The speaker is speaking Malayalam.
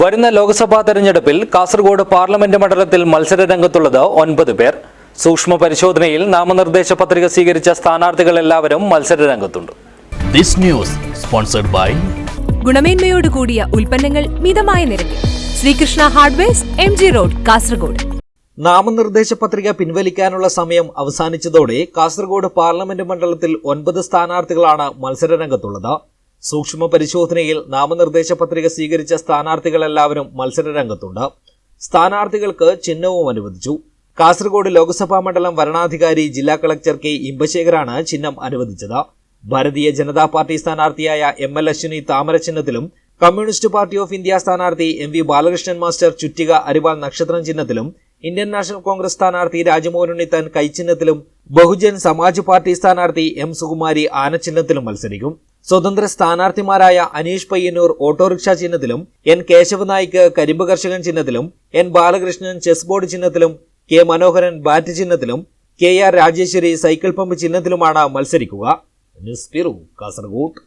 വരുന്ന ലോക്സഭാ തെരഞ്ഞെടുപ്പിൽ കാസർഗോഡ് പാർലമെന്റ് മണ്ഡലത്തിൽ മത്സര രംഗത്തുള്ളത് ഒൻപത് പേർ. സൂക്ഷ്മ പരിശോധനയിൽ നാമനിർദ്ദേശ പത്രിക സ്വീകരിച്ച സ്ഥാനാർത്ഥികൾ എല്ലാവരും മത്സര രംഗത്തുണ്ട് This news sponsored by ഗുണമേന്മയോട് കൂടിയ ഉൽപ്പന്നങ്ങൾ മിതമായ നിരക്കിൽ. Sreekrishna hardwares M G road Kasaragod. നാമനിർദ്ദേശ പത്രിക പിൻവലിക്കാനുള്ള സമയം അവസാനിച്ചതോടെ കാസർഗോഡ് പാർലമെന്റ് മണ്ഡലത്തിൽ ഒൻപത് സ്ഥാനാർത്ഥികളാണ് മത്സര രംഗത്തുള്ളത് സൂക്ഷ്മ പരിശോധനയിൽ നാമനിർദ്ദേശ പത്രിക സ്വീകരിച്ച സ്ഥാനാർത്ഥികളെല്ലാവരും മത്സരരംഗത്തുണ്ട് സ്ഥാനാർത്ഥികൾക്ക് ചിഹ്നവും അനുവദിച്ചു. കാസർഗോഡ് ലോക്സഭാ മണ്ഡലം വരണാധികാരി ജില്ലാ കളക്ടർ കെ ഇമ്പശേഖരാണ് ചിഹ്നം അനുവദിച്ചത്. ഭാരതീയ ജനതാ പാർട്ടി സ്ഥാനാർത്ഥിയായ എം എൽ അശ്വിനി താമര ചിഹ്നത്തിലും കമ്മ്യൂണിസ്റ്റ് പാർട്ടി ഓഫ് ഇന്ത്യ സ്ഥാനാർത്ഥി എം വി ബാലകൃഷ്ണൻ മാസ്റ്റർ ചുറ്റിക അരിവാൾ നക്ഷത്രം ചിഹ്നത്തിലും ഇന്ത്യൻ നാഷണൽ കോൺഗ്രസ് സ്ഥാനാർത്ഥി രാജമോഹൻ ഉണ്ണിത്താൻ കൈച്ചിഹ്നത്തിലും ബഹുജൻ സമാജ് പാർട്ടി സ്ഥാനാർത്ഥി എം സുകുമാരി ആനച്ചിഹ്നത്തിലും മത്സരിക്കും. സ്വതന്ത്ര സ്ഥാനാർത്ഥിമാരായ അനീഷ് പയ്യന്നൂർ ഓട്ടോറിക്ഷ ചിഹ്നത്തിലും എൻ കേശവ നായിക്ക് കരിമ്പ് കർഷകൻ ചിഹ്നത്തിലും എൻ ബാലകൃഷ്ണൻ ചെസ് ബോർഡ് ചിഹ്നത്തിലും K Manoharan bat ചിഹ്നത്തിലും K R Rajeshwari cycle pump ചിഹ്നത്തിലുമാണ് മത്സരിക്കുക. ന്യൂസ് കാസർഗോഡ്.